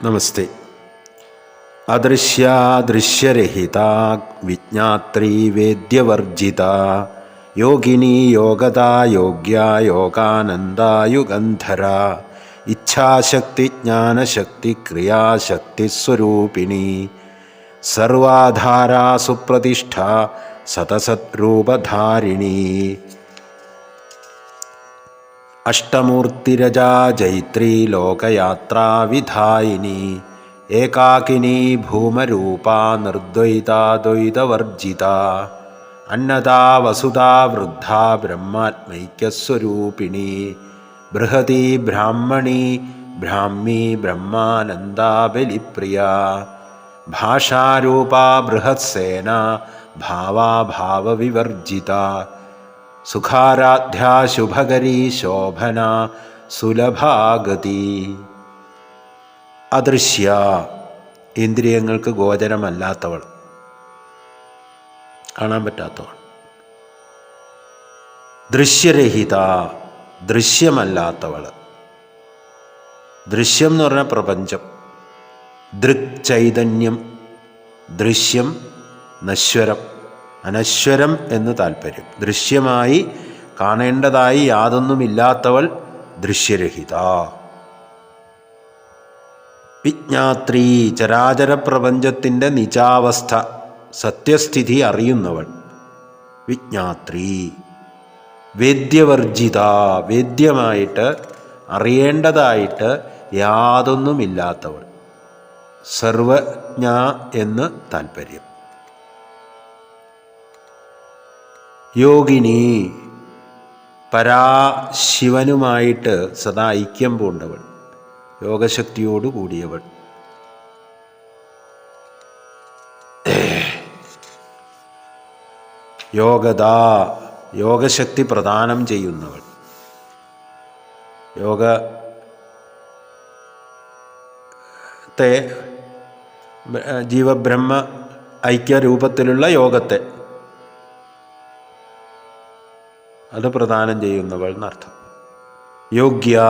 നമസ്തേ. അദൃശ്യാദൃശ്യരഹിത വിജ്ഞാത്രീ വേദ്യവർജിത യോഗിനി യോഗതാ യോഗ്യ യോഗാനന്ദായുഗന്ധര ഇച്ഛാശക്തി ജ്ഞാനശക്തി ക്രിയാശക്തി സ്വരൂപിണി സർവാധാരാ സുപ്രതിഷ്ഠ സതസദ്രൂപധാരിണി അഷ്ടമൂർത്തിരജാ ജൈത്രീ ലോകയാത്രാവിധായിനി ഏകാകിനി ഭൂമരൂപാ നിർദ്വൈതാദ്വൈതവർജിത അന്നദാ വസുധാ വൃദ്ധ ബ്രഹ്മാത്മൈക്യസ്വരൂപിണി. ബൃഹതി ബ്രാഹ്മണി ബ്രാഹ്മി ബ്രഹ്മാനന്ദാബലിപ്രിയ ഭാഷാരൂപ ബൃഹത്സേന ഭാവാഭാവവിവർജിത സുഖാരാധ്യ ശുഭകരീ ശോഭന സുലഭാഗതി. അദൃശ്യ ഇന്ദ്രിയങ്ങൾക്ക് ഗോചരമല്ലാത്തവൾ. കാണാൻ പറ്റാത്തവൾ. ദൃശ്യരഹിത ദൃശ്യമല്ലാത്തവൾ. ദൃശ്യം എന്ന് പറഞ്ഞാൽ പ്രപഞ്ചം. ദൃക് ചൈതന്യം ദൃശ്യം നശ്വരം. അനശ്വരം എന്ന് താല്പര്യം ദൃശ്യമായി കാണേണ്ടതായി യാതൊന്നുമില്ലാത്തവൾ ദൃശ്യരഹിത. വിജ്ഞാത്രീ ചരാചര പ്രപഞ്ചത്തിന്റെ നിജാവസ്ഥ സത്യസ്ഥിതി അറിയുന്നവൾ വിജ്ഞാത്രീ. വേദ്യവർജിത വേദ്യമായിട്ട് അറിയേണ്ടതായിട്ട് യാതൊന്നുമില്ലാത്തവൾ. സർവജ്ഞ എന്ന് താല്പര്യം യോഗിനി പരാശിവനുമായിട്ട് സദാ ഐക്യം പൂണ്ടവൾ യോഗശക്തിയോട് കൂടിയവൾ. യോഗത യോഗശക്തി പ്രദാനം ചെയ്യുന്നവൾ. യോഗത്തെ ജീവബ്രഹ്മ ഐക്യരൂപത്തിലുള്ള യോഗത്തെ അത് പ്രദാനം ചെയ്യുന്നവൾ എന്നർത്ഥം. യോഗ്യ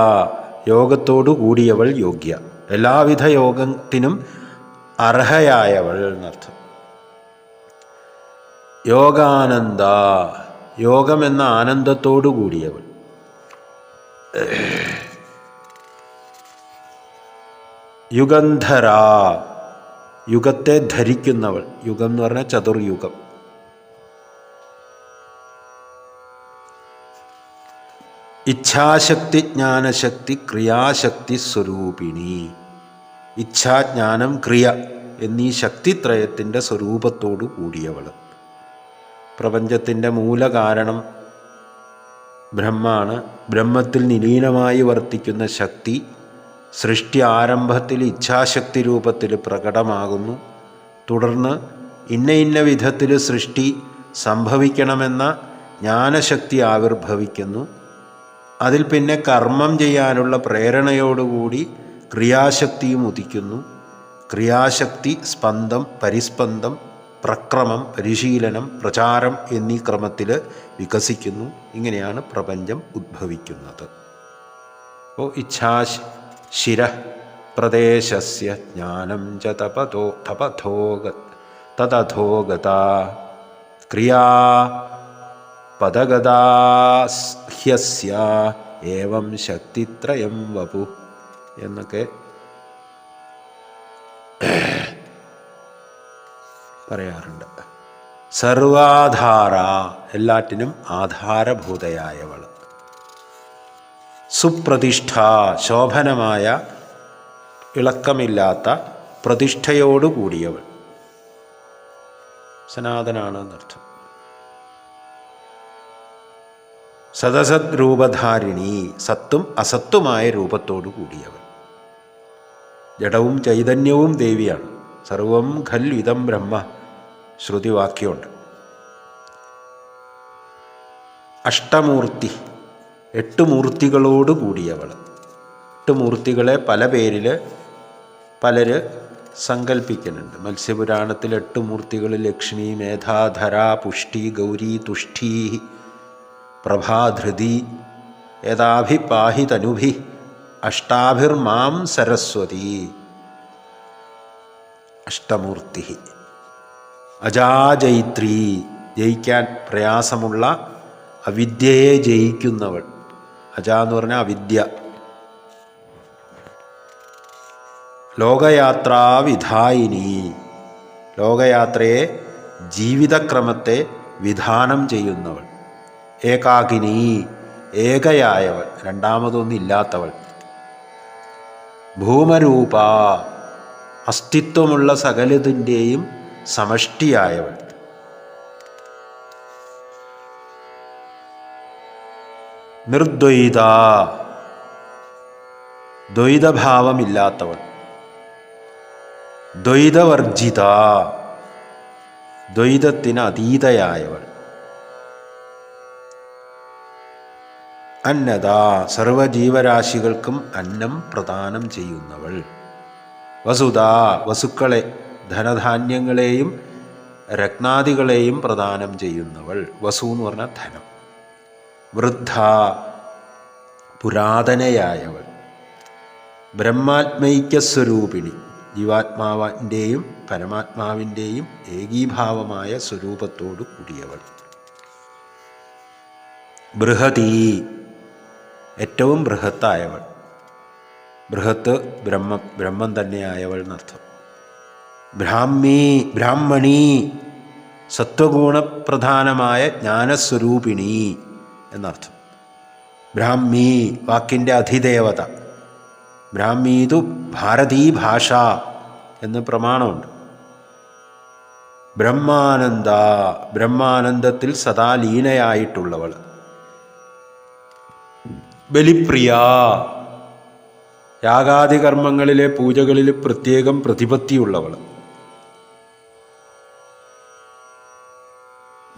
യോഗത്തോടു കൂടിയവൾ യോഗ്യ. എല്ലാവിധ യോഗത്തിനും അർഹയായവൾ എന്നർത്ഥം. യോഗാനന്ദ യോഗം എന്ന ആനന്ദത്തോടു കൂടിയവൾ. യുഗന്ധരാ യുഗത്തെ ധരിക്കുന്നവൾ. യുഗം എന്ന് പറഞ്ഞാൽ ചതുർയുഗം. ഇച്ഛാശക്തി ജ്ഞാനശക്തി ക്രിയാശക്തി സ്വരൂപിണി. ഇച്ഛാജ്ഞാനം ക്രിയ എന്നീ ശക്തിത്രയത്തിന്റെ സ്വരൂപത്തോടു കൂടിയവൾ. പ്രപഞ്ചത്തിന്റെ മൂലകാരണം ബ്രഹ്മാണ്. ബ്രഹ്മത്തിൽ നിലീനമായി വർത്തിക്കുന്ന ശക്തി സൃഷ്ടി ആരംഭത്തിൽ ഇച്ഛാശക്തി രൂപത്തിൽ പ്രകടമാകുന്നു. തുടർന്ന് ഇന്ന ഇന്ന വിധത്തിൽ സൃഷ്ടി സംഭവിക്കണമെന്ന ജ്ഞാനശക്തി ആവിർഭവിക്കുന്നു. അതിൽ പിന്നെ കർമ്മം ചെയ്യാനുള്ള പ്രേരണയോടുകൂടി ക്രിയാശക്തിയും ഉദിക്കുന്നു. ക്രിയാശക്തി സ്പന്ദം പരിസ്പന്ദം പ്രക്രമം പരിശീലനം പ്രചാരം എന്നീ ക്രമത്തിൽ വികസിക്കുന്നു. ഇങ്ങനെയാണ് പ്രപഞ്ചം ഉദ്ഭവിക്കുന്നത്. ഓ ഇച്ഛാ ശിര പ്രദേശസ്യ ജ്ഞാനം ച തപതോ തപഥോഗ തതഥോഗത ക്രിയാ പദഗതാഹ്യസ്യ ഏവം ശക്തിത്രയം വപു എന്നൊക്കെ പറയാറുണ്ട്. സർവാധാര എല്ലാറ്റിനും ആധാരഭൂതയായവൾ. സുപ്രതിഷ്ഠ ശോഭനമായ ഇളക്കമില്ലാത്ത പ്രതിഷ്ഠയോടുകൂടിയവൾ. സനാതനാണ് എന്നർത്ഥം സദസത് രൂപധാരിണി സത്തും അസത്തുമായ രൂപത്തോടു കൂടിയവൻ. ജഡവും ചൈതന്യവും ദേവിയാണ്. സർവം ഖൽവിധം ബ്രഹ്മ ശ്രുതിവാക്യമുണ്ട്. അഷ്ടമൂർത്തി എട്ട് മൂർത്തികളോട് കൂടിയവൾ. എട്ട് മൂർത്തികളെ പല പേരിൽ പലര് സങ്കല്പിക്കുന്നുണ്ട് മത്സ്യപുരാണത്തിൽ എട്ട് മൂർത്തികൾ ലക്ഷ്മി മേധാധര പുഷ്ടി ഗൗരി തുഷ്ടി പ്രഭാധൃതി യഥാഭിപാഹിതനുഭി പാഹി തനുഭി അഷ്ടാഭിർമാം സരസ്വതി. അഷ്ടമൂർത്തി. അജാജയിത്രി ജയിക്കാൻ പ്രയാസമുള്ള അവിദ്യയെ ജയിക്കുന്നവൾ. അജ എന്ന് പറഞ്ഞാൽ അവിദ്യ. ലോകയാത്രാവിധായിനി. ലോകയാത്രയെ ജീവിതക്രമത്തെ വിധാനം ചെയ്യുന്നവൾ. ഏകാകിനി ഏകയായവൾ രണ്ടാമതൊന്നില്ലാത്തവൾ. ഭൂമരൂപ അസ്തിത്വമുള്ള സകലതിന്റെയും സമഷ്ടിയായവൾ. നിർദ്വൈത ദ്വൈതഭാവമില്ലാത്തവൾ. ദ്വൈതവർജിത ദ്വൈതത്തിന് അതീതയായവൾ അന്നത സർവജീവരാശികൾക്കും അന്നം പ്രദാനം ചെയ്യുന്നവൾ. വസുത വസുക്കളെ ധനധാന്യങ്ങളെയും രത്നാദികളെയും പ്രദാനം ചെയ്യുന്നവൾ. വസു എന്ന് പറഞ്ഞാൽ ധനം. വൃദ്ധ പുരാതനയായവൾ. ബ്രഹ്മാത്മൈക്യസ്വരൂപിണി ജീവാത്മാവിന്റെയും പരമാത്മാവിന്റെയും ഏകീഭാവമായ സ്വരൂപത്തോടു കൂടിയവൾ. ബൃഹതി ഏറ്റവും ബൃഹത്തായവൾ. ബൃഹത്ത് ബ്രഹ്മം ബ്രഹ്മം തന്നെയായവൾ എന്നർത്ഥം. ബ്രാഹ്മി ബ്രാഹ്മണി സത്വഗുണപ്രധാനമായ ജ്ഞാനസ്വരൂപിണി എന്നർത്ഥം. ബ്രാഹ്മി വാക്കിന്റെ അധിദേവത. ബ്രാഹ്മീതു ഭാരതീ ഭാഷ എന്ന് പ്രമാണമുണ്ട്. ബ്രഹ്മാനന്ദ ബ്രഹ്മാനന്ദത്തിൽ സദാ ലീനയായിട്ടുള്ളവൾ. ബലിപ്രിയ. യാഗാദി കർമ്മങ്ങളിലെ പൂജകളിൽ പ്രത്യേകം പ്രതിപത്തിയുള്ളവൾ.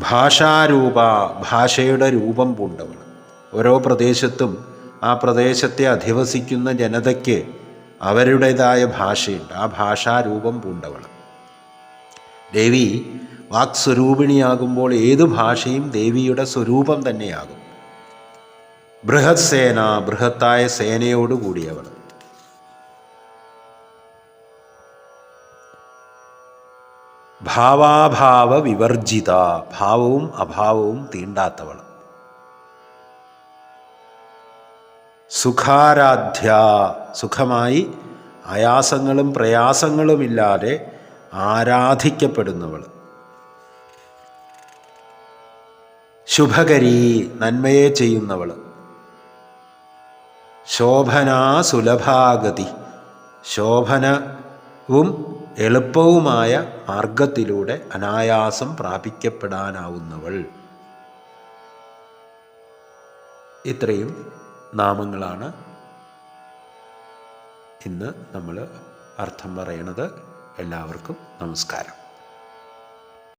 ഭാഷാരൂപ ഭാഷയുടെ രൂപം പൂണ്ടവൾ. ഓരോ പ്രദേശത്തും ആ പ്രദേശത്തെ അധിവസിക്കുന്ന ജനതയ്ക്ക് അവരുടേതായ ഭാഷയുണ്ട്. ആ ഭാഷാരൂപം പൂണ്ടവൾ. ദേവി വാക്സ്വരൂപിണിയാകുമ്പോൾ ഏത് ഭാഷയും ദേവിയുടെ സ്വരൂപം തന്നെയാകും. ബൃഹത് സേന ബൃഹത്തായ സേനയോടുകൂടിയവൾ ഭാവാഭാവ വിവർജിത ഭാവവും അഭാവവും തീണ്ടാത്തവൾ. സുഖാരാധ്യ സുഖമായി ആയാസങ്ങളും പ്രയാസങ്ങളുമില്ലാതെ ആരാധിക്കപ്പെടുന്നവൾ. ശുഭകരി നന്മയെ ചെയ്യുന്നവൾ. ശോഭനാ സുലഭാഗതി. ശോഭനവും എളുപ്പവുമായ മാർഗത്തിലൂടെ അനായാസം പ്രാപിക്കപ്പെടാനാവുന്നവൾ. ഇത്രയും നാമങ്ങളാണ് ഇന്ന് നമ്മൾ അർത്ഥം പറയണത്. എല്ലാവർക്കും നമസ്കാരം.